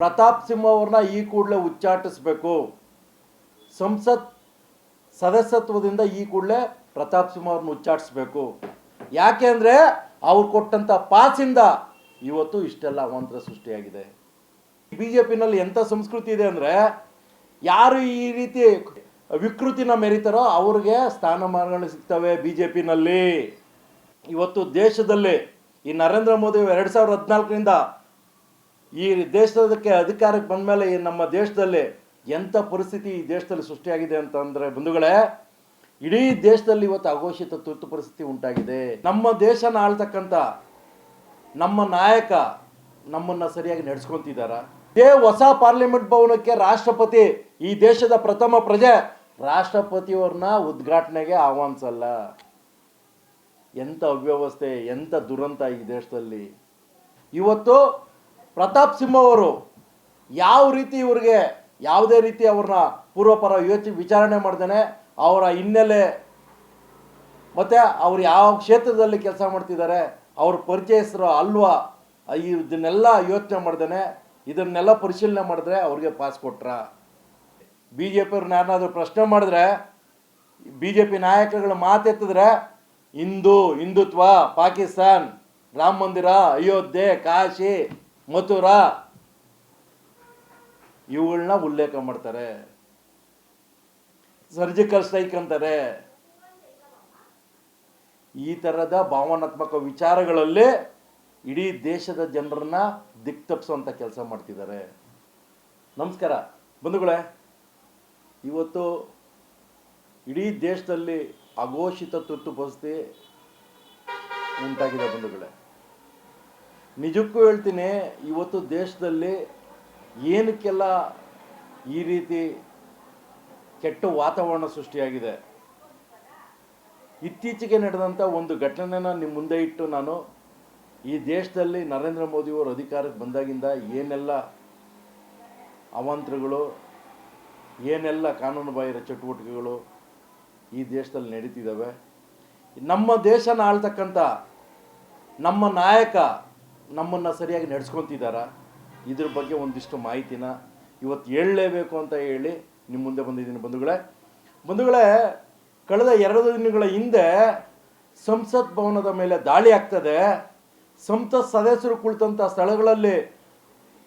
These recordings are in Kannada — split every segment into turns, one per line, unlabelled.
ಪ್ರತಾಪ್ ಸಿಂಹ ಅವ್ರನ್ನ ಈ ಕೂಡಲೇ ಉಚ್ಚಾಟಿಸ್ಬೇಕು. ಸಂಸತ್ ಸದಸ್ಯತ್ವದಿಂದ ಈ ಕೂಡಲೇ ಪ್ರತಾಪ್ ಸಿಂಹ ಅವ್ರನ್ನ ಉಚ್ಚಾಟಿಸ್ಬೇಕು. ಅಂದರೆ ಅವ್ರು ಕೊಟ್ಟಂಥ ಪಾಸಿಂದ ಇವತ್ತು ಇಷ್ಟೆಲ್ಲ ಅವಾಂತರ ಸೃಷ್ಟಿಯಾಗಿದೆ. ಬಿ ಜೆ ಪಿನಲ್ಲಿ ಎಂಥ ಸಂಸ್ಕೃತಿ ಇದೆ ಅಂದರೆ ಯಾರು ಈ ರೀತಿ ವಿಕೃತಿನ ಮೆರಿತಾರೋ ಅವ್ರಿಗೆ ಸ್ಥಾನಮಾನಗಳು ಸಿಗ್ತವೆ ಬಿ ಜೆ ಪಿನಲ್ಲಿ ಇವತ್ತು ದೇಶದಲ್ಲಿ ಈ ನರೇಂದ್ರ ಮೋದಿ ಎರಡು ಸಾವಿರದ ಹದಿನಾಲ್ಕರಿಂದ ಈ ದೇಶದಕ್ಕೆ ಅಧಿಕಾರಕ್ಕೆ ಬಂದ ಮೇಲೆ ನಮ್ಮ ದೇಶದಲ್ಲಿ ಎಂಥ ಪರಿಸ್ಥಿತಿ ಈ ದೇಶದಲ್ಲಿ ಸೃಷ್ಟಿಯಾಗಿದೆ ಅಂತಂದರೆ ಬಂಧುಗಳೇ, ಇಡೀ ದೇಶದಲ್ಲಿ ಇವತ್ತು ಅಘೋಷಿತ ತುರ್ತು ಪರಿಸ್ಥಿತಿ ಉಂಟಾಗಿದೆ. ನಮ್ಮ ದೇಶನ ಆಳ್ತಕ್ಕಂಥ ನಮ್ಮ ನಾಯಕ ನಮ್ಮನ್ನ ಸರಿಯಾಗಿ ನಡೆಸ್ಕೊತಿದ್ದಾರ ಇದೇ ಹೊಸ ಪಾರ್ಲಿಮೆಂಟ್ ಭವನಕ್ಕೆ ರಾಷ್ಟ್ರಪತಿ, ಈ ದೇಶದ ಪ್ರಥಮ ಪ್ರಜೆ, ರಾಷ್ಟ್ರಪತಿಯವ್ರನ್ನ ಉದ್ಘಾಟನೆಗೆ ಆಹ್ವಾನಿಸಲ್ಲ. ಎಂಥ ಅವ್ಯವಸ್ಥೆ, ಎಂಥ ದುರಂತ ಈ ದೇಶದಲ್ಲಿ. ಇವತ್ತು ಪ್ರತಾಪ್ ಸಿಂಹ ಅವರು ಯಾವ ರೀತಿ ಇವ್ರಿಗೆ ಯಾವುದೇ ರೀತಿ ಅವ್ರನ್ನ ಪೂರ್ವಪರ ಯೋಚನೆ ವಿಚಾರಣೆ ಮಾಡ್ದೇನೆ, ಅವರ ಹಿನ್ನೆಲೆ ಮತ್ತು ಅವ್ರು ಯಾವ ಕ್ಷೇತ್ರದಲ್ಲಿ ಕೆಲಸ ಮಾಡ್ತಿದ್ದಾರೆ, ಅವ್ರ ಪರಿಚಯಸ್ಥರು ಅಲ್ವಾ, ಇದನ್ನೆಲ್ಲ ಯೋಚನೆ ಮಾಡ್ದೇನೆ, ಇದನ್ನೆಲ್ಲ ಪರಿಶೀಲನೆ ಮಾಡಿದ್ರೆ ಅವ್ರಿಗೆ ಪಾಸ್ ಕೊಟ್ರ? ಬಿ ಜೆ ಪಿಯವ್ರನ್ನ ಯಾರನ್ನಾದರೂ ಪ್ರಶ್ನೆ ಮಾಡಿದ್ರೆ ಬಿ ಜೆ ಪಿ ನಾಯಕರುಗಳ ಮಾತೆತ್ತಿದ್ರೆ, ಹಿಂದೂ ಹಿಂದುತ್ವ, ಪಾಕಿಸ್ತಾನ್, ರಾಮ ಮಂದಿರ, ಅಯೋಧ್ಯೆ, ಕಾಶಿ ಮಥುರಾ ಇವುಗಳನ್ನ ಉಲ್ಲೇಖ ಮಾಡ್ತಾರೆ. ಸರ್ಜಿಕಲ್ ಸ್ಟ್ರೈಕ್ ಅಂತಾರೆ. ಈ ಥರದ ಭಾವನಾತ್ಮಕ ವಿಚಾರಗಳಲ್ಲಿ ಇಡೀ ದೇಶದ ಜನರನ್ನ ದಿಕ್ ತಪ್ಪಿಸುವಂಥ ಕೆಲಸ ಮಾಡ್ತಿದ್ದಾರೆ. ನಮಸ್ಕಾರ. ಬಂಧುಗಳೇ, ಇವತ್ತು ಇಡೀ ದೇಶದಲ್ಲಿ ಅಘೋಷಿತ ತುರ್ತು ಪರಿಸ್ಥಿತಿ ಉಂಟಾಗಿದೆ ಬಂಧುಗಳೇ. ನಿಜಕ್ಕೂ ಹೇಳ್ತೀನಿ, ಇವತ್ತು ದೇಶದಲ್ಲಿ ಏನಕ್ಕೆಲ್ಲ ಈ ರೀತಿ ಕೆಟ್ಟ ವಾತಾವರಣ ಸೃಷ್ಟಿಯಾಗಿದೆ. ಇತ್ತೀಚೆಗೆ ನಡೆದಂಥ ಒಂದು ಘಟನೆನ ನಿಮ್ಮ ಮುಂದೆ ಇಟ್ಟು ನಾನು, ಈ ದೇಶದಲ್ಲಿ ನರೇಂದ್ರ ಮೋದಿಯವರು ಅಧಿಕಾರಕ್ಕೆ ಬಂದಾಗಿಂದ ಏನೆಲ್ಲ ಅವಾಂತರಗಳು, ಏನೆಲ್ಲ ಕಾನೂನು ಬಾಹಿರ ಚಟುವಟಿಕೆಗಳು ಈ ದೇಶದಲ್ಲಿ ನಡೀತಿದ್ದಾವೆ. ನಮ್ಮ ದೇಶನ ಆಳ್ತಕ್ಕಂಥ ನಮ್ಮ ನಾಯಕ ನಮ್ಮನ್ನು ಸರಿಯಾಗಿ ನಡೆಸ್ಕೊತಿದ್ದಾರ ಇದ್ರ ಬಗ್ಗೆ ಒಂದಿಷ್ಟು ಮಾಹಿತಿನ ಇವತ್ತು ಹೇಳಲೇಬೇಕು ಅಂತ ಹೇಳಿ ನಿಮ್ಮ ಮುಂದೆ ಬಂದಿದ್ದೀನಿ ಬಂಧುಗಳೇ. ಬಂಧುಗಳೇ, ಕಳೆದ ಎರಡು ದಿನಗಳ ಹಿಂದೆ ಸಂಸತ್ ಭವನದ ಮೇಲೆ ದಾಳಿ ಆಗ್ತದೆ. ಸಂಸತ್ ಸದಸ್ಯರು ಕುಳಿತಂಥ ಸ್ಥಳಗಳಲ್ಲಿ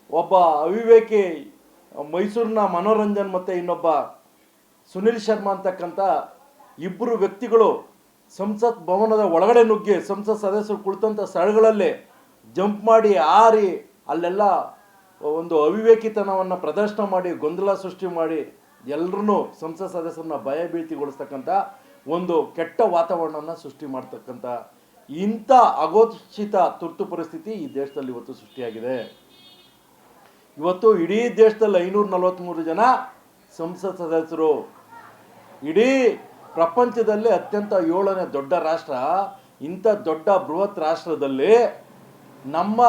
ಒಬ್ಬ ಅವಿವೇಕಿ, ಮೈಸೂರಿನ ಮನೋರಂಜನ್ ಮತ್ತು ಇನ್ನೊಬ್ಬ ಸುನಿಲ್ ಶರ್ಮಾ ಅಂತಕ್ಕಂಥ ಇಬ್ಬರು ವ್ಯಕ್ತಿಗಳು ಸಂಸತ್ ಭವನದ ಒಳಗಡೆ ನುಗ್ಗಿ ಸಂಸತ್ ಸದಸ್ಯರು ಕುಳಿತಂಥ ಸ್ಥಳಗಳಲ್ಲಿ ಜಂಪ್ ಮಾಡಿ ಆರಿ, ಅಲ್ಲೆಲ್ಲ ಒಂದು ಅವಿವೇಕಿತನವನ್ನು ಪ್ರದರ್ಶನ ಮಾಡಿ, ಗೊಂದಲ ಸೃಷ್ಟಿ ಮಾಡಿ ಎಲ್ಲರೂ ಸಂಸತ್ ಸದಸ್ಯರನ್ನ ಭಯಭೀತಿಗೊಳಿಸ್ತಕ್ಕಂಥ ಒಂದು ಕೆಟ್ಟ ವಾತಾವರಣವನ್ನು ಸೃಷ್ಟಿ ಮಾಡ್ತಕ್ಕಂಥ ಇಂಥ ಅಘೋಷಿತ ತುರ್ತು ಪರಿಸ್ಥಿತಿ ಈ ದೇಶದಲ್ಲಿ ಇವತ್ತು ಸೃಷ್ಟಿಯಾಗಿದೆ. ಇವತ್ತು ಇಡೀ ದೇಶದಲ್ಲಿ ಐನೂರ ನಲವತ್ತ್ಮೂರು ಜನ ಸಂಸತ್ ಸದಸ್ಯರು. ಇಡೀ ಪ್ರಪಂಚದಲ್ಲಿ ಅತ್ಯಂತ ಏಳನೇ ದೊಡ್ಡ ರಾಷ್ಟ್ರ, ಇಂಥ ದೊಡ್ಡ ಬೃಹತ್ ರಾಷ್ಟ್ರದಲ್ಲಿ ನಮ್ಮ,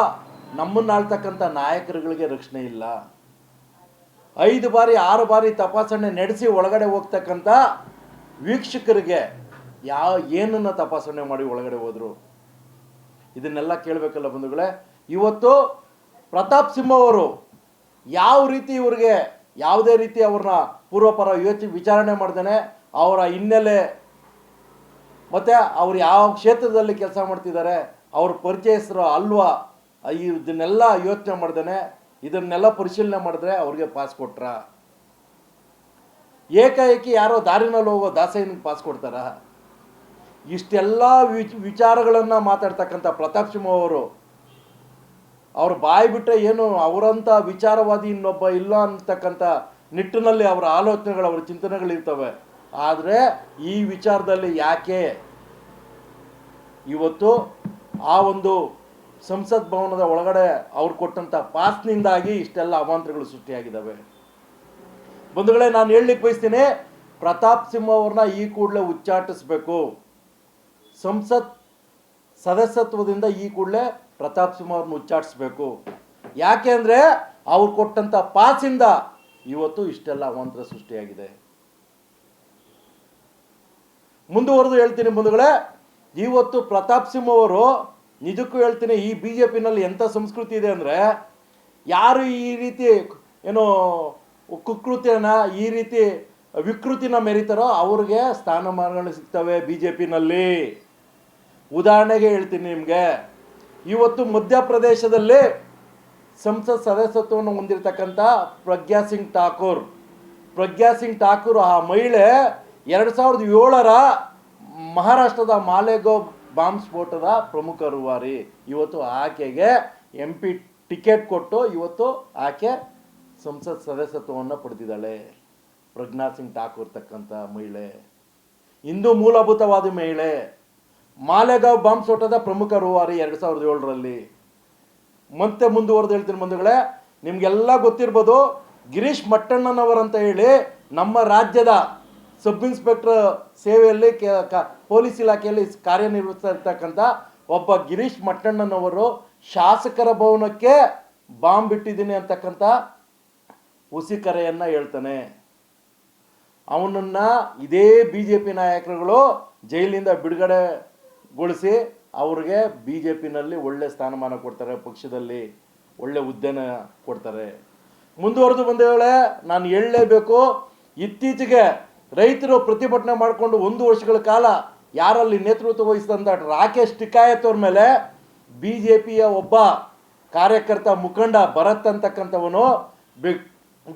ನಮ್ಮನ್ನಾಳ್ತಕ್ಕಂಥ ನಾಯಕರುಗಳಿಗೆ ರಕ್ಷಣೆ ಇಲ್ಲ. ಐದು ಬಾರಿ, ಆರು ಬಾರಿ ತಪಾಸಣೆ ನಡೆಸಿ ಒಳಗಡೆ ಹೋಗ್ತಕ್ಕಂಥ ವೀಕ್ಷಕರಿಗೆ ಯಾವ ಏನನ್ನು ತಪಾಸಣೆ ಮಾಡಿ ಒಳಗಡೆ ಹೋದರು? ಇದನ್ನೆಲ್ಲ ಕೇಳಬೇಕಲ್ಲ ಬಂಧುಗಳೇ. ಇವತ್ತು ಪ್ರತಾಪ್ ಸಿಂಹ ಅವರು ಯಾವ ರೀತಿ ಇವ್ರಿಗೆ ಯಾವುದೇ ರೀತಿ ಅವ್ರನ್ನ ಪೂರ್ವಪರ ಯೋಚನೆ ವಿಚಾರಣೆ ಮಾಡ್ದೇನೆ, ಅವರ ಹಿನ್ನೆಲೆ ಮತ್ತು ಅವ್ರು ಯಾವ ಕ್ಷೇತ್ರದಲ್ಲಿ ಕೆಲಸ ಮಾಡ್ತಿದ್ದಾರೆ ಅವ್ರ ಪರಿಚಯಸ್ಥರು ಅಲ್ವಾ? ಇದನ್ನೆಲ್ಲ ಯೋಚನೆ ಮಾಡ್ದೇನೆ, ಇದನ್ನೆಲ್ಲ ಪರಿಶೀಲನೆ ಮಾಡಿದ್ರೆ ಅವ್ರಿಗೆ ಪಾಸ್ ಕೊಟ್ರ? ಏಕಾಏಕಿ ಯಾರೋ ದಾರಿನಲ್ಲಿ ಹೋಗೋ ದಾಸಯ್ಯನಿಗೆ ಪಾಸ್ ಕೊಡ್ತಾರ? ಇಷ್ಟೆಲ್ಲ ವಿಚ್, ವಿಚಾರಗಳನ್ನು ಮಾತಾಡ್ತಕ್ಕಂಥ ಪ್ರತಾಪ್ ಸಿಂಹ ಅವರು, ಅವ್ರ ಬಾಯಿ ಬಿಟ್ಟರೆ ಏನು ಅವರಂಥ ವಿಚಾರವಾದಿ ಇನ್ನೊಬ್ಬ ಇಲ್ಲ ಅಂತಕ್ಕಂಥ ನಿಟ್ಟಿನಲ್ಲಿ ಅವರ ಆಲೋಚನೆಗಳು, ಅವರ ಚಿಂತನೆಗಳಿರ್ತವೆ ಆದರೆ ಈ ವಿಚಾರದಲ್ಲಿ ಯಾಕೆ? ಇವತ್ತು ಆ ಒಂದು ಸಂಸತ್ ಭವನದ ಒಳಗಡೆ ಅವ್ರು ಕೊಟ್ಟಂಥ ಪಾಸ್ನಿಂದಾಗಿ ಇಷ್ಟೆಲ್ಲ ಅವಾಂತರಗಳು ಸೃಷ್ಟಿಯಾಗಿದ್ದಾವೆ. ಬಂಧುಗಳೇ, ನಾನು ಹೇಳಲಿಕ್ಕೆ ಬಯಸ್ತೀನಿ, ಪ್ರತಾಪ್ ಸಿಂಹ ಅವ್ರನ್ನ ಈ ಕೂಡಲೇ ಉಚ್ಚಾಟಿಸ್ಬೇಕು. ಸಂಸತ್ ಸದಸ್ಯತ್ವದಿಂದ ಈ ಕೂಡಲೇ ಪ್ರತಾಪ್ ಸಿಂಹ ಅವ್ರನ್ನ ಉಚ್ಚಾಟಿಸ್ಬೇಕು. ಯಾಕೆ ಅಂದರೆ, ಅವ್ರು ಕೊಟ್ಟಂಥ ಪಾಸಿಂದ ಇವತ್ತು ಇಷ್ಟೆಲ್ಲ ಅವಾಂತರ ಸೃಷ್ಟಿಯಾಗಿದೆ. ಮುಂದುವರೆದು ಹೇಳ್ತೀನಿ ಬಂಧುಗಳೇ, ಇವತ್ತು ಪ್ರತಾಪ್ ಸಿಂಹ ಅವರು ನಿಜಕ್ಕೂ ಹೇಳ್ತೀನಿ, ಈ ಬಿ ಜೆ ಪಿನಲ್ಲಿ ಎಂಥ ಸಂಸ್ಕೃತಿ ಇದೆ ಅಂದರೆ, ಯಾರು ಈ ರೀತಿ ಏನು ಕುಕೃತ್ಯನ, ಈ ರೀತಿ ವಿಕೃತಿನ ಮೆರಿತಾರೋ ಅವ್ರಿಗೆ ಸ್ಥಾನಮಾನಗಳು ಸಿಗ್ತವೆ ಬಿ ಜೆ ಪಿನಲ್ಲಿ ಉದಾಹರಣೆಗೆ ಹೇಳ್ತೀನಿ ನಿಮಗೆ, ಇವತ್ತು ಮಧ್ಯಪ್ರದೇಶದಲ್ಲಿ ಸಂಸತ್ ಸದಸ್ಯತ್ವವನ್ನು ಹೊಂದಿರತಕ್ಕಂಥ ಪ್ರಜ್ಞಾ ಸಿಂಗ್ ಠಾಕೂರ್. ಪ್ರಜ್ಞಾ ಸಿಂಗ್ ಠಾಕೂರ್ ಆ ಮಹಿಳೆ ಎರಡು ಸಾವಿರದ ಏಳರ ಮಹಾರಾಷ್ಟ್ರದ ಮಾಲೆಗಾವ್ ಬಾಂಬ್ ಸ್ಫೋಟದ ಪ್ರಮುಖ ವಾರಿ ಇವತ್ತು ಆಕೆಗೆ ಎಂ ಪಿ ಟಿಕೆಟ್ ಕೊಟ್ಟು ಇವತ್ತು ಆಕೆ ಸಂಸತ್ ಸದಸ್ಯತ್ವವನ್ನು ಪಡೆದಿದ್ದಾಳೆ. ಪ್ರಜ್ಞಾ ಸಿಂಗ್ ಠಾಕೂರ್ ತಕ್ಕಂಥ ಮಹಿಳೆ. ಹಿಂದೂ ಮೂಲಭೂತವಾದ ಮಹಿಳೆ. ಮಾಲೆಗಾವ್ ಬಾಂಬ್ ಸ್ಫೋಟದ ಪ್ರಮುಖ ರೂವಾರಿ ಎರಡು ಸಾವಿರದ ಏಳರಲ್ಲಿ? ಮತ್ತೆ ಮುಂದುವರೆದು ಹೇಳ್ತೀನಿ ಬಂಧುಗಳೇ, ನಿಮಗೆಲ್ಲ ಗೊತ್ತಿರ್ಬೋದು, ಗಿರೀಶ್ ಮಟ್ಟಣ್ಣನವರಂತ ಹೇಳಿ ನಮ್ಮ ರಾಜ್ಯದ ಸಬ್ ಇನ್ಸ್ಪೆಕ್ಟರ್ ಸೇವೆಯಲ್ಲಿ ಪೊಲೀಸ್ ಇಲಾಖೆಯಲ್ಲಿ ಕಾರ್ಯನಿರ್ವಹಿಸ್ತಾ ಇರ್ತಕ್ಕಂಥ ಒಬ್ಬ ಗಿರೀಶ್ ಮಟ್ಟಣ್ಣನವರು ಶಾಸಕರ ಭವನಕ್ಕೆ ಬಾಂಬ್ ಬಿಟ್ಟಿದ್ದೀನಿ ಅಂತಕ್ಕಂಥ ಹುಸಿ ಕರೆಯನ್ನು ಹೇಳ್ತಾನೆ. ಅವನನ್ನ ಇದೇ ಬಿ ಜೆ ಪಿ ನಾಯಕರುಗಳು ಜೈಲಿಂದ ಬಿಡುಗಡೆಗೊಳಿಸಿ ಅವ್ರಿಗೆ ಬಿ ಜೆ ಪಿನಲ್ಲಿ ಒಳ್ಳೆ ಸ್ಥಾನಮಾನ ಕೊಡ್ತಾರೆ, ಪಕ್ಷದಲ್ಲಿ ಒಳ್ಳೆ ಹುದ್ದೆನ ಕೊಡ್ತಾರೆ. ಮುಂದುವರೆದು ಬಂದ ನಾನು ಹೇಳಲೇಬೇಕು, ಇತ್ತೀಚೆಗೆ ರೈತರು ಪ್ರತಿಭಟನೆ ಮಾಡಿಕೊಂಡು ಒಂದು ವರ್ಷಗಳ ಕಾಲ ಯಾರಲ್ಲಿ ನೇತೃತ್ವ ವಹಿಸಿದಂಥ ರಾಕೇಶ್ ಟಿಕಾಯತ್ ಅವ್ರ ಮೇಲೆ ಬಿ ಜೆ ಪಿಯ ಒಬ್ಬ ಕಾರ್ಯಕರ್ತ ಮುಖಂಡ ಭರತ್ ಅಂತಕ್ಕಂಥವನು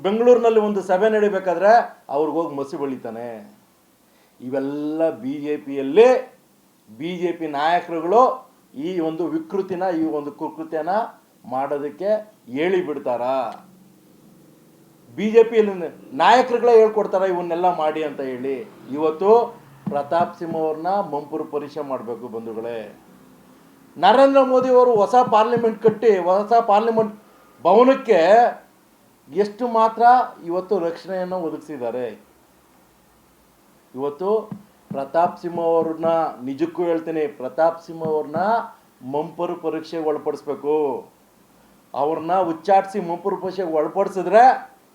ಬೆಂಗಳೂರಿನಲ್ಲಿ ಒಂದು ಸಭೆ ನಡಿಬೇಕಾದ್ರೆ ಅವ್ರಿಗೋಗಿ ಮಸಿ ಬಳಿತಾನೆ. ಇವೆಲ್ಲ ಬಿ ಜೆ ಪಿಯಲ್ಲಿ ಬಿ ಜೆ ಪಿ ನಾಯಕರುಗಳು ಈ ಒಂದು ವಿಕೃತಿನ, ಈ ಒಂದು ಕುಕೃತ್ಯನ ಮಾಡೋದಕ್ಕೆ ಹೇಳಿ ಬಿಡ್ತಾರಾ? ಬಿ ಜೆ ಪಿಯಲ್ಲಿ ನಾಯಕರುಗಳೇ ಹೇಳ್ಕೊಡ್ತಾರೆ, ಇವನ್ನೆಲ್ಲ ಮಾಡಿ ಅಂತ ಹೇಳಿ. ಇವತ್ತು ಪ್ರತಾಪ್ ಸಿಂಹ ಅವ್ರನ್ನ ಮಂಪುರು ಪರೀಕ್ಷೆ ಮಾಡಬೇಕು ಬಂಧುಗಳೇ. ನರೇಂದ್ರ ಮೋದಿ ಅವರು ಹೊಸ ಪಾರ್ಲಿಮೆಂಟ್ ಕಟ್ಟಿ, ಹೊಸ ಪಾರ್ಲಿಮೆಂಟ್ ಭವನಕ್ಕೆ ಎಷ್ಟು ಮಾತ್ರ ಇವತ್ತು ರಕ್ಷಣೆಯನ್ನು ಒದಗಿಸಿದ್ದಾರೆ. ಇವತ್ತು ಪ್ರತಾಪ್ ಸಿಂಹ ಅವ್ರನ್ನ ನಿಜಕ್ಕೂ ಹೇಳ್ತೀನಿ, ಪ್ರತಾಪ್ ಸಿಂಹ ಅವ್ರನ್ನ ಮಂಪರು ಪರೀಕ್ಷೆಗೆ ಒಳಪಡಿಸ್ಬೇಕು. ಅವ್ರನ್ನ ಉಚ್ಚಾಟಿಸಿ ಮಂಪರು ಪರೀಕ್ಷೆಗೆ ಒಳಪಡಿಸಿದ್ರೆ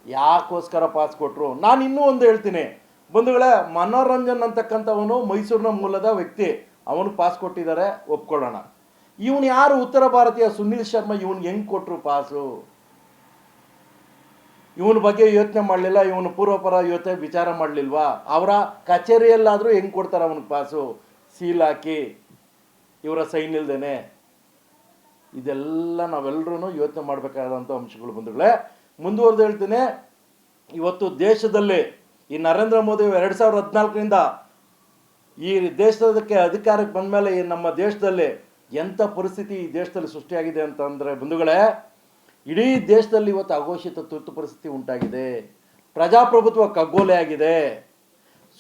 ಯಾಕೋಸ್ಕರ ಪಾಸ್ ಕೊಟ್ಟರು ನಾನು ಇನ್ನೂ ಒಂದು ಹೇಳ್ತೀನಿ. ಬಂಧುಗಳೇ, ಮನೋರಂಜನ್ ಅಂತಕ್ಕಂಥವನು ಮೈಸೂರಿನ ಮೂಲದ ವ್ಯಕ್ತಿ. ಅವನು ಪಾಸ್ ಕೊಟ್ಟಿದ್ದಾರೆ, ಒಪ್ಕೊಳ್ಳೋಣ. ಇವನು ಯಾರು? ಉತ್ತರ ಭಾರತೀಯ ಸುನೀಲ್ ಶರ್ಮಾ ಇವನು ಹೆಂಗೆ ಕೊಟ್ಟರು ಪಾಸು ಇವನ ಬಗ್ಗೆ ಯೋಚನೆ ಮಾಡಲಿಲ್ಲ, ಇವನು ಪೂರ್ವಪರ ಯೋಚನೆ ವಿಚಾರ ಮಾಡಲಿಲ್ವಾ? ಅವರ ಕಚೇರಿಯಲ್ಲಾದರೂ ಹೆಂಗೆ ಕೊಡ್ತಾರೆ ಅವನಿಗೆ ಪಾಸು ಸೀಲ್ ಹಾಕಿ. ಇವರ ಸೈನ್ ಇಲ್ದೇನೆ. ಇದೆಲ್ಲ ನಾವೆಲ್ಲರೂ ಯೋಚನೆ ಮಾಡಬೇಕಾದಂಥ ಅಂಶಗಳು ಬಂಧುಗಳೇ. ಮುಂದುವರೆದು ಹೇಳ್ತೇನೆ, ಇವತ್ತು ದೇಶದಲ್ಲಿ ಈ ನರೇಂದ್ರ ಮೋದಿ ಎರಡು ಸಾವಿರದ ಹದಿನಾಲ್ಕರಿಂದ ಈ ದೇಶದಕ್ಕೆ ಅಧಿಕಾರಕ್ಕೆ ಬಂದ ಮೇಲೆ ಈ ನಮ್ಮ ದೇಶದಲ್ಲಿ ಎಂಥ ಪರಿಸ್ಥಿತಿ ಈ ದೇಶದಲ್ಲಿ ಸೃಷ್ಟಿಯಾಗಿದೆ ಅಂತಂದರೆ ಬಂಧುಗಳೇ, ಇಡೀ ದೇಶದಲ್ಲಿ ಇವತ್ತು ಅಘೋಷಿತ ತುರ್ತು ಪರಿಸ್ಥಿತಿ ಉಂಟಾಗಿದೆ. ಪ್ರಜಾಪ್ರಭುತ್ವ ಕಗ್ಗೋಲೆ ಆಗಿದೆ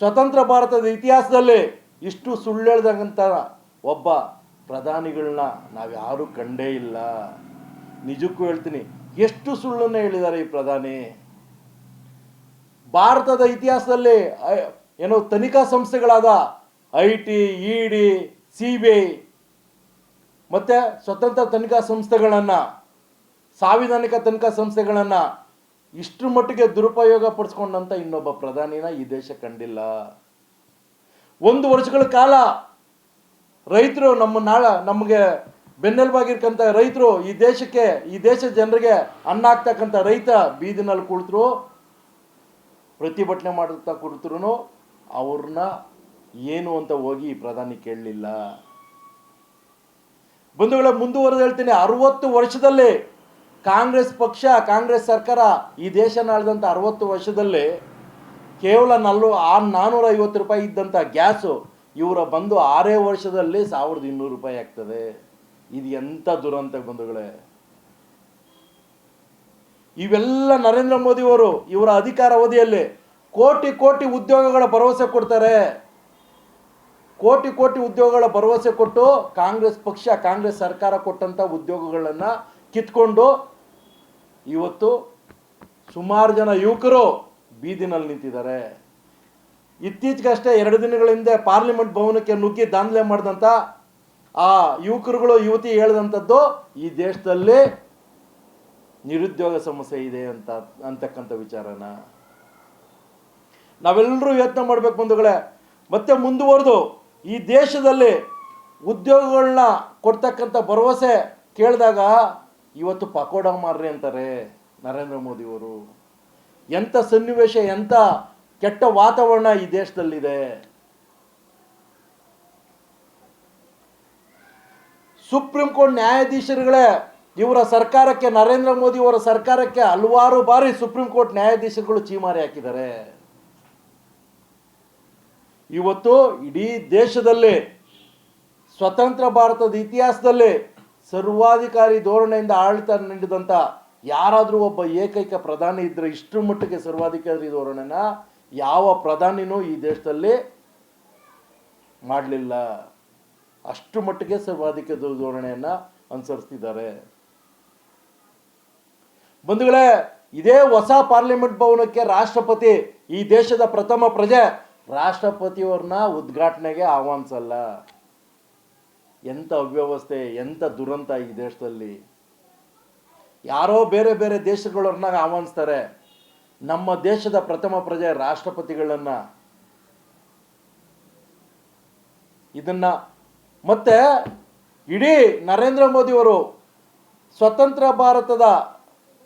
ಸ್ವತಂತ್ರ ಭಾರತದ ಇತಿಹಾಸದಲ್ಲಿ ಇಷ್ಟು ಸುಳ್ಳು ಹೇಳ್ದಂಥ ಒಬ್ಬ ಪ್ರಧಾನಿಗಳನ್ನ ನಾವು ಯಾರೂ ಕಂಡೇ ಇಲ್ಲ. ನಿಜಕ್ಕೂ ಹೇಳ್ತೀನಿ ಎಷ್ಟು ಸುಳ್ಳನ್ನು ಹೇಳಿದ್ದಾರೆ ಈ ಪ್ರಧಾನಿ? ಭಾರತದ ಇತಿಹಾಸದಲ್ಲಿ ಏನೋ ತನಿಖಾ ಸಂಸ್ಥೆಗಳಾದ I T, E D, C B I ಮತ್ತು ಸ್ವತಂತ್ರ ತನಿಖಾ ಸಂಸ್ಥೆಗಳನ್ನು, ಸಾಂವಿಧಾನಿಕ ತನಿಖಾ ಸಂಸ್ಥೆಗಳನ್ನು ಇಷ್ಟರ ಮಟ್ಟಿಗೆ ದುರುಪಯೋಗ ಪಡಿಸ್ಕೊಂಡಂಥ ಇನ್ನೊಬ್ಬ ಪ್ರಧಾನಿನ ಈ ದೇಶ ಕಂಡಿಲ್ಲ. ಒಂದು ವರ್ಷಗಳ ಕಾಲ ರೈತರು ನಮ್ಮ ನಾಳ, ನಮಗೆ ಬೆನ್ನೆಲುಬಾಗಿರ್ಕಂಥ ರೈತರು ಈ ದೇಶಕ್ಕೆ, ಈ ದೇಶದ ಜನರಿಗೆ ಅನ್ನ ಹಾಕ್ತಕ್ಕಂಥ ರೈತ ಬೀದಿನಲ್ಲಿ ಕುಳಿತರು, ಪ್ರತಿಭಟನೆ ಮಾಡುತ್ತಾ ಕುಳಿತರು ಅವ್ರನ್ನ ಏನು ಅಂತ ಹೋಗಿ ಪ್ರಧಾನಿ ಕೇಳಲಿಲ್ಲ. ಬಂಧುಗಳ, ಮುಂದುವರೆದು ಹೇಳ್ತೀನಿ, ಅರವತ್ತು ವರ್ಷದಲ್ಲಿ ಕಾಂಗ್ರೆಸ್ ಪಕ್ಷ, ಕಾಂಗ್ರೆಸ್ ಸರ್ಕಾರ ಈ ದೇಶ ನಾಳಿದಂಥ ಅರವತ್ತು ವರ್ಷದಲ್ಲಿ ಕೇವಲ ನಲ್ವ ಆ ನಾನ್ನೂರ ಐವತ್ತು ರೂಪಾಯಿ ಇದ್ದಂಥ ಗ್ಯಾಸು ಇವರ ಬಂದು ಆರೇ ವರ್ಷದಲ್ಲಿ ಸಾವಿರದ ಇನ್ನೂರು ರೂಪಾಯಿ ಆಗ್ತದೆ. ಇದು ಎಂಥ ದುರಂತ ಬಂಧುಗಳೇ? ಇವೆಲ್ಲ ನರೇಂದ್ರ ಮೋದಿ ಅವರು ಇವರ ಅಧಿಕಾರ ಅವಧಿಯಲ್ಲಿ ಕೋಟಿ ಕೋಟಿ ಉದ್ಯೋಗಗಳ ಭರವಸೆ ಕೊಡ್ತಾರೆ. ಕೋಟಿ ಕೋಟಿ ಉದ್ಯೋಗಗಳ ಭರವಸೆ ಕೊಟ್ಟು ಕಾಂಗ್ರೆಸ್ ಪಕ್ಷ, ಕಾಂಗ್ರೆಸ್ ಸರ್ಕಾರ ಕೊಟ್ಟಂಥ ಉದ್ಯೋಗಗಳನ್ನು ಕಿತ್ಕೊಂಡು ಇವತ್ತು ಸುಮಾರು ಜನ ಯುವಕರು ಬೀದಿನಲ್ಲಿ ನಿಂತಿದ್ದಾರೆ. ಇತ್ತೀಚೆಗಷ್ಟೇ ಎರಡು ದಿನಗಳ ಹಿಂದೆ ಪಾರ್ಲಿಮೆಂಟ್ ಭವನಕ್ಕೆ ನುಗ್ಗಿ ದಾಂಧಲೆ ಮಾಡಿದಂಥ ಆ ಯುವಕರುಗಳು, ಯುವತಿ ಹೇಳಿದಂಥದ್ದು, ಈ ದೇಶದಲ್ಲಿ ನಿರುದ್ಯೋಗ ಸಮಸ್ಯೆ ಇದೆ ಅಂತ ಅಂತಕ್ಕಂಥ ವಿಚಾರನ. ನಾವೆಲ್ಲರೂ ಯತ್ನ ಮಾಡಬೇಕು ಬಂಧುಗಳೇ. ಮತ್ತೆ ಮುಂದುವರೆದು, ಈ ದೇಶದಲ್ಲಿ ಉದ್ಯೋಗಗಳನ್ನ ಕೊಡ್ತಕ್ಕಂಥ ಭರವಸೆ ಕೇಳಿದಾಗ, ಇವತ್ತು ಪಕೋಡ ಮಾರ್ರಿ ಅಂತಾರೆ ನರೇಂದ್ರ ಮೋದಿಯವರು ಎಂಥ ಸನ್ನಿವೇಶ, ಎಂಥ ಕೆಟ್ಟ ವಾತಾವರಣ ಈ ದೇಶದಲ್ಲಿದೆ. ಸುಪ್ರೀಂ ಕೋರ್ಟ್ ನ್ಯಾಯಾಧೀಶರುಗಳೇ, ಇವರ ಸರ್ಕಾರಕ್ಕೆ, ನರೇಂದ್ರ ಮೋದಿ ಅವರ ಸರ್ಕಾರಕ್ಕೆ ಹಲವಾರು ಬಾರಿ ಸುಪ್ರೀಂ ಕೋರ್ಟ್ ನ್ಯಾಯಾಧೀಶರುಗಳು ಚೀಮಾರಿ ಹಾಕಿದ್ದಾರೆ. ಇವತ್ತು ಇಡೀ ದೇಶದಲ್ಲಿ, ಸ್ವತಂತ್ರ ಭಾರತದ ಇತಿಹಾಸದಲ್ಲಿ ಸರ್ವಾಧಿಕಾರಿ ಧೋರಣೆಯಿಂದ ಆಡಳಿತ ನೀಡಿದಂಥ ಯಾರಾದರೂ ಒಬ್ಬ ಏಕೈಕ ಪ್ರಧಾನಿ ಇದ್ದರೆ ಇಷ್ಟರ ಮಟ್ಟಿಗೆ ಸರ್ವಾಧಿಕಾರಿ ಧೋರಣೆನ ಯಾವ ಪ್ರಧಾನಿನೂ ಈ ದೇಶದಲ್ಲಿ ಮಾಡಲಿಲ್ಲ. ಅಷ್ಟು ಮಟ್ಟಿಗೆ ಸರ್ವಾಧಿಕ ಧೋರಣೆಯನ್ನು ಅನುಸರಿಸ್ತಿದ್ದಾರೆ. ಬಂಧುಗಳೇ, ಇದೇ ಹೊಸ ಪಾರ್ಲಿಮೆಂಟ್ ಭವನಕ್ಕೆ ರಾಷ್ಟ್ರಪತಿ, ಈ ದೇಶದ ಪ್ರಥಮ ಪ್ರಜೆ, ರಾಷ್ಟ್ರಪತಿಯವ್ರನ್ನ ಉದ್ಘಾಟನೆಗೆ ಆಹ್ವಾನಿಸಲ್ಲ. ಎಂಥ ಅವ್ಯವಸ್ಥೆ ಎಂಥ ದುರಂತ ಈ ದೇಶದಲ್ಲಿ. ಯಾರೋ ಬೇರೆ ಬೇರೆ ದೇಶಗಳವ್ರನ್ನ ಆಹ್ವಾನಿಸ್ತಾರೆ. ನಮ್ಮ ದೇಶದ ಪ್ರಥಮ ಪ್ರಜೆ ರಾಷ್ಟ್ರಪತಿಗಳನ್ನ. ಇದನ್ನ ಮತ್ತೆ ಇಡೀ ನರೇಂದ್ರ ಮೋದಿಯವರು ಸ್ವತಂತ್ರ ಭಾರತದ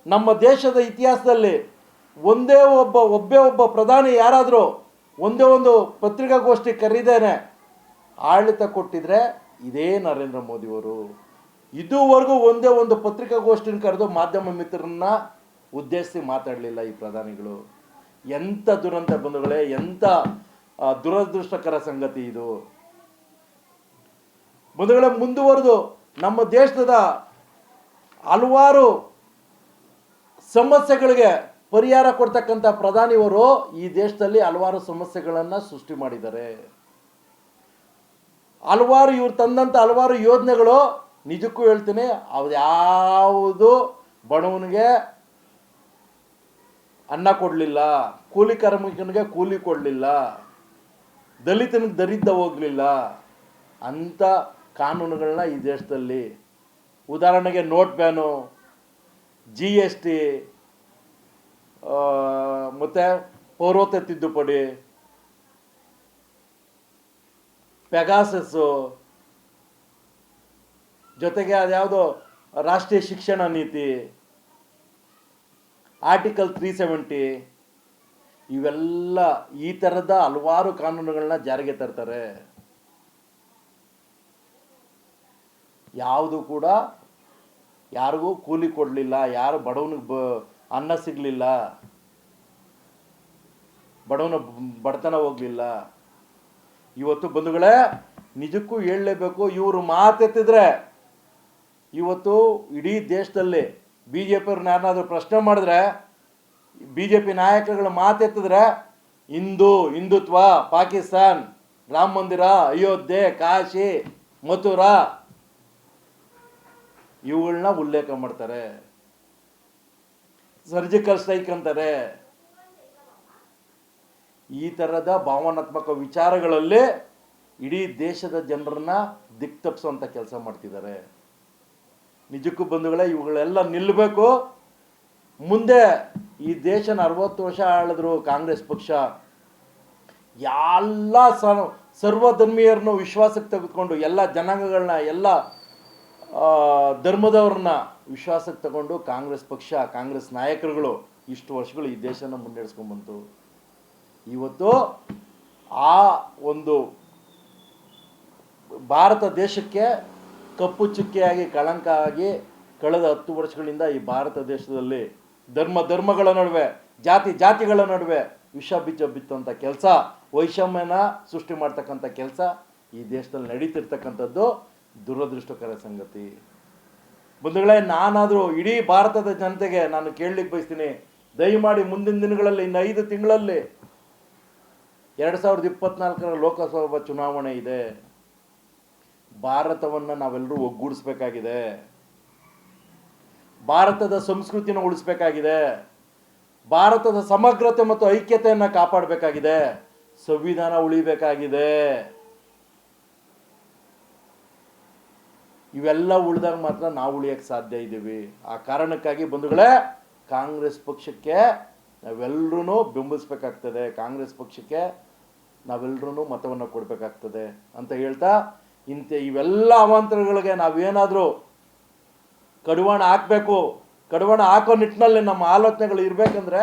ನಮ್ಮ ದೇಶದ ಇತಿಹಾಸದಲ್ಲಿ ಒಂದೇ ಒಬ್ಬ, ಒಬ್ಬೇ ಒಬ್ಬ ಪ್ರಧಾನಿ ಯಾರಾದರೂ ಒಂದೇ ಒಂದು ಪತ್ರಿಕಾಗೋಷ್ಠಿ ಕರೀದೇನೆ ಆಡಳಿತ ಕೊಟ್ಟಿದ್ರೆ ಇದೇ ನರೇಂದ್ರ ಮೋದಿಯವರು. ಇದುವರೆಗೂ ಒಂದೇ ಒಂದು ಪತ್ರಿಕಾಗೋಷ್ಠಿನ ಕರೆದು ಮಾಧ್ಯಮ ಮಿತ್ರರನ್ನ ಉದ್ದೇಶಿಸಿ ಮಾತಾಡಲಿಲ್ಲ ಈ ಪ್ರಧಾನಿಗಳು. ಎಂಥ ದುರಂತ ಬಂಧುಗಳೇ ಎಂಥ ದುರದೃಷ್ಟಕರ ಸಂಗತಿ ಇದು. ಬಂಧುಗಳೇ, ಮುಂದುವರೆದು ನಮ್ಮ ದೇಶದ ಹಲವಾರು ಸಮಸ್ಯೆಗಳಿಗೆ ಪರಿಹಾರ ಕೊಡ್ತಕ್ಕಂಥ ಪ್ರಧಾನಿಯವರು ಈ ದೇಶದಲ್ಲಿ ಹಲವಾರು ಸಮಸ್ಯೆಗಳನ್ನು ಸೃಷ್ಟಿ ಮಾಡಿದ್ದಾರೆ. ಹಲವಾರು ಇವ್ರು ತಂದಂಥ ಹಲವಾರು ಯೋಜನೆಗಳು ನಿಜಕ್ಕೂ ಹೇಳ್ತೀನಿ, ಅವ್ರು ಯಾವುದು ಬಡವನಿಗೆ ಅನ್ನ ಕೊಡಲಿಲ್ಲ, ಕೂಲಿ ಕಾರ್ಮಿಕನಿಗೆ ಕೂಲಿ ಕೊಡಲಿಲ್ಲ, ದಲಿತನಿಗೆ ದರಿದ್ದ ಹೋಗಲಿಲ್ಲ ಅಂಥ ಕಾನೂನುಗಳನ್ನ ಈ ದೇಶದಲ್ಲಿ ಉದಾಹರಣೆಗೆ note ban G S T ಮತ್ತು ಪೌರತ್ವ ತಿದ್ದುಪಡಿ ಪೆಗಾಸಸ್ಸು ಜೊತೆಗೆ ಅದ್ಯಾವುದು ರಾಷ್ಟ್ರೀಯ ಶಿಕ್ಷಣ ನೀತಿ ಆರ್ಟಿಕಲ್ ತ್ರೀ ಸೆವೆಂಟಿ ಇವೆಲ್ಲ ಈ ಥರದ ಹಲವಾರು ಕಾನೂನುಗಳನ್ನ ಜಾರಿಗೆ ತರ್ತಾರೆ. ಯಾವುದು ಕೂಡ ಯಾರಿಗೂ ಕೂಲಿ ಕೊಡಲಿಲ್ಲ, ಯಾರು ಬಡವನಿಗೆ ಬ, ಅನ್ನ ಸಿಗಲಿಲ್ಲ, ಬಡವನ ಬಡತನ ಹೋಗಲಿಲ್ಲ. ಇವತ್ತು ಬಂಧುಗಳೇ, ನಿಜಕ್ಕೂ ಹೇಳಲೇಬೇಕು, ಇವರು ಮಾತೆತ್ತಿದ್ರೆ, ಇವತ್ತು ಇಡೀ ದೇಶದಲ್ಲಿ ಬಿ ಜೆ ಪಿಯವ್ರನ್ನ ಯಾರನ್ನಾದರೂ ಪ್ರಶ್ನೆ ಮಾಡಿದ್ರೆ ಬಿ ಜೆ ಪಿ ನಾಯಕರುಗಳು ಮಾತೆತ್ತಿದ್ರೆ, ಹಿಂದೂ, ಹಿಂದುತ್ವ, ಪಾಕಿಸ್ತಾನ್, ರಾಮ ಮಂದಿರ, ಅಯೋಧ್ಯೆ, ಕಾಶಿ, ಮಥುರಾ ಇವುಗಳನ್ನ ಉಲ್ಲೇಖ ಮಾಡ್ತಾರೆ. ಸರ್ಜಿಕಲ್ ಸ್ಟ್ರೈಕ್ ಅಂತಾರೆ. ಈ ಥರದ ಭಾವನಾತ್ಮಕ ವಿಚಾರಗಳಲ್ಲಿ ಇಡೀ ದೇಶದ ಜನರನ್ನ ದಿಕ್ ತಪ್ಪಿಸುವಂಥ ಕೆಲಸ ಮಾಡ್ತಿದ್ದಾರೆ. ನಿಜಕ್ಕೂ ಬಂಧುಗಳೇ, ಇವುಗಳೆಲ್ಲ ನಿಲ್ಲಬೇಕು ಮುಂದೆ ಈ ದೇಶನ ಅರವತ್ತು ವರ್ಷ ಆಳಿದ್ರು ಕಾಂಗ್ರೆಸ್ ಪಕ್ಷ. ಎಲ್ಲ ಸರ್ವಧರ್ಮೀಯರನ್ನು ವಿಶ್ವಾಸಕ್ಕೆ ತೆಗೆದುಕೊಂಡು ಎಲ್ಲ ಜನಾಂಗಗಳನ್ನ, ಎಲ್ಲ ಧರ್ಮದವ್ರನ್ನ ವಿಶ್ವಾಸಕ್ಕೆ ತಗೊಂಡು ಕಾಂಗ್ರೆಸ್ ಪಕ್ಷ, ಕಾಂಗ್ರೆಸ್ ನಾಯಕರುಗಳು ಇಷ್ಟು ವರ್ಷಗಳು ಈ ದೇಶನ ಮುನ್ನಡೆಸ್ಕೊಂಡ್ಬಂತು ಇವತ್ತು ಆ ಒಂದು ಭಾರತ ದೇಶಕ್ಕೆ ಕಪ್ಪು ಚುಕ್ಕೆಯಾಗಿ, ಕಳಂಕ ಆಗಿ ಕಳೆದ ಹತ್ತು ವರ್ಷಗಳಿಂದ ಈ ಭಾರತ ದೇಶದಲ್ಲಿ ಧರ್ಮ, ಧರ್ಮಗಳ ನಡುವೆ, ಜಾತಿ, ಜಾತಿಗಳ ನಡುವೆ ವಿಷ ಬೀಜ ಬಿತ್ತಂಥ ಕೆಲಸ, ವೈಷಮ್ಯನ ಸೃಷ್ಟಿ ಮಾಡ್ತಕ್ಕಂಥ ಕೆಲಸ ಈ ದೇಶದಲ್ಲಿ ನಡೀತಿರ್ತಕ್ಕಂಥದ್ದು. ದುರದೃಷ್ಟಕರ ಸಂಗತಿ. ಬಂಧುಗಳೇ, ನಾನಾದರೂ ಇಡೀ ಭಾರತದ ಜನತೆಗೆ ನಾನು ಕೇಳಲಿಕ್ಕೆ ಬಯಸ್ತೀನಿ, ದಯಮಾಡಿ ಮುಂದಿನ ದಿನಗಳಲ್ಲಿ, ಇನ್ನು ಐದು ತಿಂಗಳಲ್ಲಿ ಎರಡು ಸಾವಿರದ ಇಪ್ಪತ್ನಾಲ್ಕರ ಲೋಕಸಭಾ ಚುನಾವಣೆ ಇದೆ. ಭಾರತವನ್ನು ನಾವೆಲ್ಲರೂ ಒಗ್ಗೂಡಿಸ್ಬೇಕಾಗಿದೆ. ಭಾರತದ ಸಂಸ್ಕೃತಿನ ಉಳಿಸ್ಬೇಕಾಗಿದೆ. ಭಾರತದ ಸಮಗ್ರತೆ ಮತ್ತು ಐಕ್ಯತೆಯನ್ನು ಕಾಪಾಡಬೇಕಾಗಿದೆ. ಸಂವಿಧಾನ ಉಳಿಬೇಕಾಗಿದೆ. ಇವೆಲ್ಲ ಉಳಿದಾಗ ಮಾತ್ರ ನಾವು ಉಳಿಯಕ್ಕೆ ಸಾಧ್ಯ ಇದ್ದೀವಿ. ಆ ಕಾರಣಕ್ಕಾಗಿ ಬಂಧುಗಳೇ, ಕಾಂಗ್ರೆಸ್ ಪಕ್ಷಕ್ಕೆ ನಾವೆಲ್ಲರೂ ಬೆಂಬಲಿಸ್ಬೇಕಾಗ್ತದೆ. ಕಾಂಗ್ರೆಸ್ ಪಕ್ಷಕ್ಕೆ ನಾವೆಲ್ಲರೂ ಮತವನ್ನು ಕೊಡಬೇಕಾಗ್ತದೆ ಅಂತ ಹೇಳ್ತಾ ಇಂಥ ಇವೆಲ್ಲ ಅವಾಂತರಗಳಿಗೆ ನಾವೇನಾದರೂ ಕಡಿವಾಣ ಹಾಕಬೇಕು, ಕಡಿವಾಣ ಹಾಕೋ ನಿಟ್ಟಿನಲ್ಲಿ ನಮ್ಮ ಆಲೋಚನೆಗಳು ಇರಬೇಕಂದ್ರೆ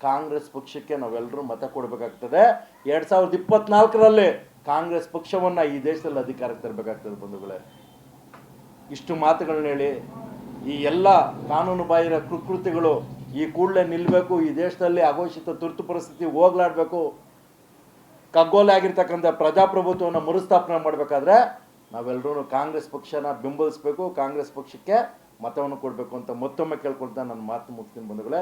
ಕಾಂಗ್ರೆಸ್ ಪಕ್ಷಕ್ಕೆ ನಾವೆಲ್ಲರೂ ಮತ ಕೊಡಬೇಕಾಗ್ತದೆ. ಎರಡು ಸಾವಿರದ ಇಪ್ಪತ್ನಾಲ್ಕರಲ್ಲಿ ಕಾಂಗ್ರೆಸ್ ಪಕ್ಷವನ್ನು ಈ ದೇಶದಲ್ಲಿ ಅಧಿಕಾರಕ್ಕೆ ತರಬೇಕಾಗ್ತದೆ ಬಂಧುಗಳೇ. ಇಷ್ಟು ಮಾತುಗಳನ್ನ ಹೇಳಿ, ಈ ಎಲ್ಲ ಕಾನೂನು ಬಾಹಿರ ಕೃಕೃತಿಗಳು ಈ ಕೂಡಲೇ ನಿಲ್ಲಬೇಕು ಈ ದೇಶದಲ್ಲಿ ಅಘೋಷಿತ ತುರ್ತು ಪರಿಸ್ಥಿತಿ ಹೋಗ್ಲಾಡಬೇಕು, ಕಗ್ಗೋಲೆ ಆಗಿರ್ತಕ್ಕಂಥ ಪ್ರಜಾಪ್ರಭುತ್ವವನ್ನು ಮರುಸ್ಥಾಪನೆ ಮಾಡಬೇಕಾದ್ರೆ ನಾವೆಲ್ಲರೂ ಕಾಂಗ್ರೆಸ್ ಪಕ್ಷನ ಬೆಂಬಲಿಸಬೇಕು, ಕಾಂಗ್ರೆಸ್ ಪಕ್ಷಕ್ಕೆ ಮತವನ್ನು ಕೊಡಬೇಕು ಅಂತ ಮತ್ತೊಮ್ಮೆ ಕೇಳ್ಕೊಳ್ತಾ ನನ್ನ ಮಾತು ಮುಗಿಸ್ತೀನಿ ಬಂಧುಗಳೇ.